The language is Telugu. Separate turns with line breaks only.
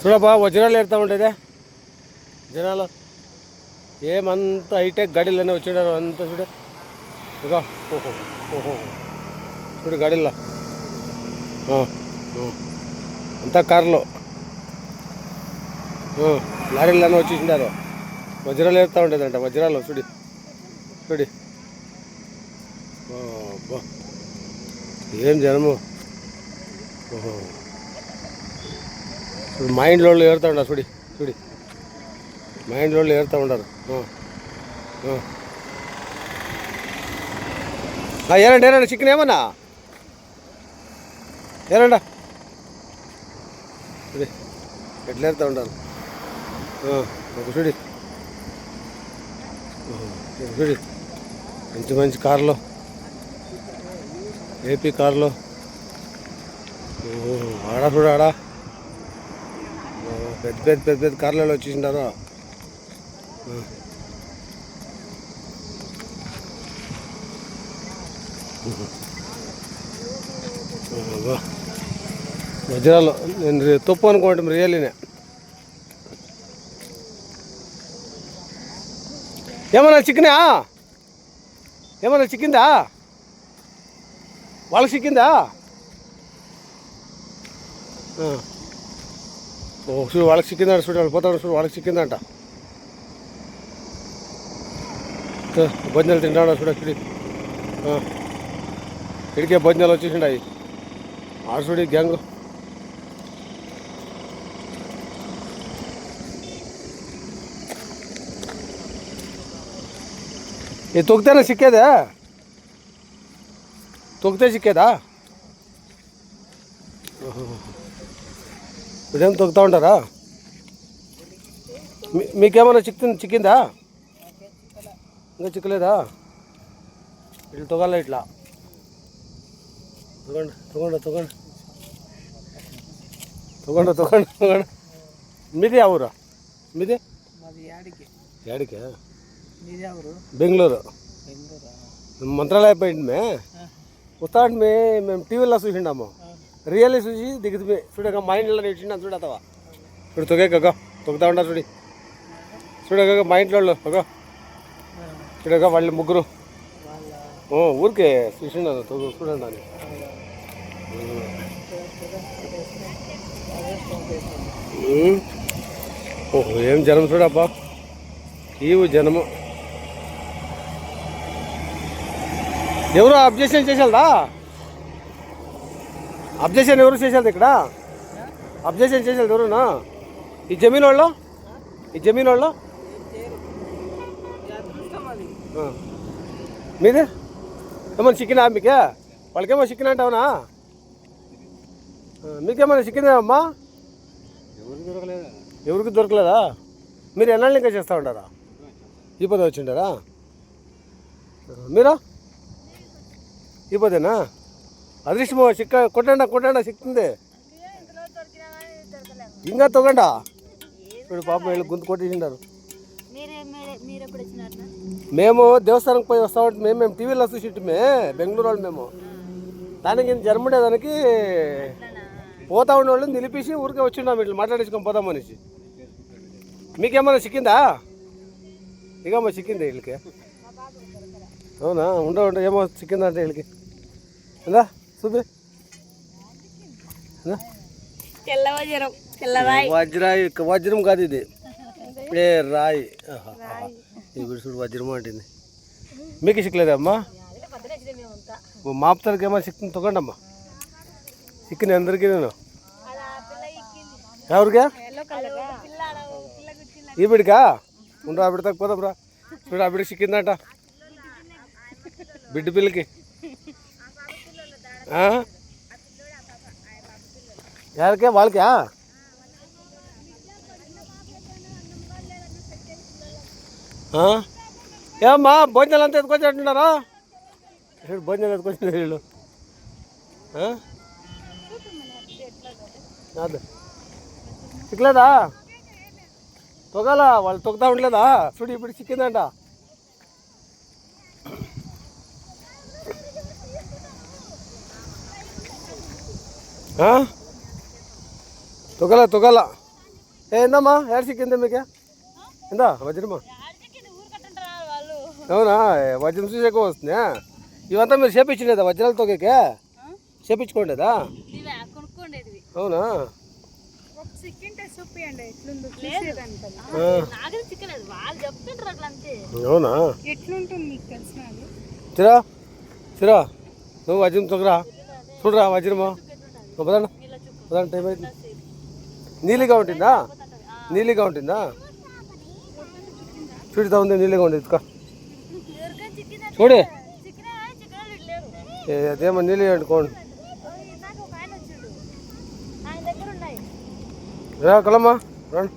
చూడబ్బా వజ్రాలు ఏరుతా ఉండేదే జనాలు ఏమంత హైటెక్ గడిలోనే వచ్చిండారు అంతా చూడ. ఇక ఓహో ఓహో చూడు గడిలో. అంతా కార్లో. లారీలోనే వచ్చిండారు వజ్రాలు ఏరుతా ఉండేదంట వజ్రాలు చూడి. చూడి. ఏం జనము? ఓహో. ఇప్పుడు మైండ్ లోళ్ళు ఏరుతా ఉండరు చూడి చూడి. మైండ్ లోళ్ళు ఏరుతా ఉండరు ఏరండి ఏరండి చికెన్ ఏమన్నా? ఏరండా. చూడి ఎట్లా ఏరుతా ఒక చూడి. చూడి. మంచి మంచి కార్లో. ఏపీ కార్లో. ఆడా చూడాడా పెద్ద పెద్ద పెద్ద పెద్ద కార్లలో వచ్చేసిండారు వజ్రాలు. నేను తప్పు అనుకోవటం రియల్లీనే. ఏమన్నా చికెనా ఏమన్నా చిక్కిందా? వాళ్ళకి చిక్కిందా? ఓ చూడు వాళ్ళకి చిక్కిందంట చూడు వాళ్ళు పోతాడు చూడు వాళ్ళకి చిక్కిందంట తో, భోజనాలు తింటాడు చూడ చూడి ఆ. ఇడికే భోజనాలు వచ్చేసిండాయి ఆడు చూడి గ్యాంగ్ ఇది తొక్కితేనే సిక్కేదా తొక్కితే సిక్కేదా ఓహో. ఇదేం తొక్కుతూ ఉంటారా మీ- మీకేమైనా చిక్కింది చిక్కిందా ఇంకా చిక్కలేదా ఇట్లా తొగాల ఇట్లా తొగండి తొగండి తొగండి తొగండి తొగండి తొగండి మీది ఆ ఊరా మీది
మాది యాడికి
యాడికే
మీది ఎవరు
బెంగళూరు
బెంగళూరా
మంత్రాలయ పోయింది మే వస్తాడు మే మేము టీవీలో చూసిండాము రియల్లీ చూసి దిగుతుంది చూడక మా ఇంట్లో చూడు చూడతావా చూడు తొగే కగ తొక్కుతా ఉండ చూడి. చూడక మా ఇంట్లో ఒక చూడక వాళ్ళు ముగ్గురు. ఓ, ఊరికే చూసిండా తొగు చూడండి అని. ఓహో ఏం జనం చూడప్పా ఈవు జనము. ఎవరు అబ్జెక్షన్ చేసేదా అబ్జెక్షన్ ఎవరు చేసేది ఇక్కడ? అబ్జెక్షన్ చేసేది ఎవరునా? ఈ జమీన్ వాళ్ళు? ఈ జమీన్ వాళ్ళు? మీది? ఏమన్నా చికెనా మీకే? వాళ్ళకేమో చికెన్ అంటావునా? ఆ, మీకేమైనా చికెన్ అమ్మా? ఎవరికి దొరకలేదా? మీరు ఎన్నాళ్ళు ఇంకా చేస్తూ ఉంటారా? ఈ పొద్దు వచ్చిండారా మీరా? ఈ పదేనా? అదృష్టమో చిక్క కొట్టండా కొట్టండా చిక్కింది ఇంకా తొగండా? ఇప్పుడు పాపం వీళ్ళు గుంతు కొట్టేసిండారు. మేము దేవస్థానంకి పోయి వస్తా ఉంటే మేము మేము టీవీలో చూసిట్టుమే బెంగళూరు వాళ్ళు మేము. దానికి జన్ముడేదానికి పోతా ఉండే వాళ్ళని నిలిపేసి ఊరికే వచ్చిండాం ఇట్లా మాట్లాడించుకొని పోదాం అనేసి. మీకేమన్నా చిక్కిందా ఇకమ్మా చిక్కింది వీళ్ళకి. అవునా? ఉండ ఉండ ఏమో చిక్కిందా అంటే వీళ్ళకి. ఉందా? చూపి
వజ్రం
వజ్రం కాదు ఇది. ఏ రాయి. ఈ విడుసుడు వజ్రం అంటుంది. మీకు సిక్కలేదా అమ్మా? ఓ మాపుతానికి ఏమో సిక్కింది అమ్మా. సిక్కింది అందరికీ నేను. ఎవరికా? ఈ బిడికా ఉండరా ఆ బిడ్డ తగ్గిపోదాం రా చూడు ఆ బిడ్డ సిక్కిందంట. బిడ్డ పిల్లకి? ఎవరికే? వాళ్ళకా? ఏమ్మా భోజనాలు అంతా ఎత్తుకొచ్చి అంటున్నారా? భోజనాలు ఎత్తుకొచ్చిన వీళ్ళు. ఆ? చిక్కలేదా తొగాల? వాళ్ళు తొక్కుతా ఉండలేదా? చూడు ఇప్పుడు చిక్కిందంట. తొగల తొగల ఏ ఎందమ్మా ఏడు సిక్కింది మీకే ఎందా వజ్రమా అవునా వజ్రం చూసాక ఎక్కువ వస్తుందా ఇవంతా మీరు చేపించలేదా వజ్రాలతో తొగకే చేపించుకోండిదా అవునా అవునా
ఎట్లుంటుంది తిరా తెలిసినది
నువ్వు వజ్రం తొగరా చూడరా వజ్రమా పదండి పదండి టైం అయింది? నీలిగా ఉంటుందా? నీలిగా ఉంటుందా? చూడుతా ఉంది నీలిగా ఉంది
చిక్కిందా
చూడు. అదేమో
దగ్గర ఉన్నాయి.
రా కలమ్మా రండి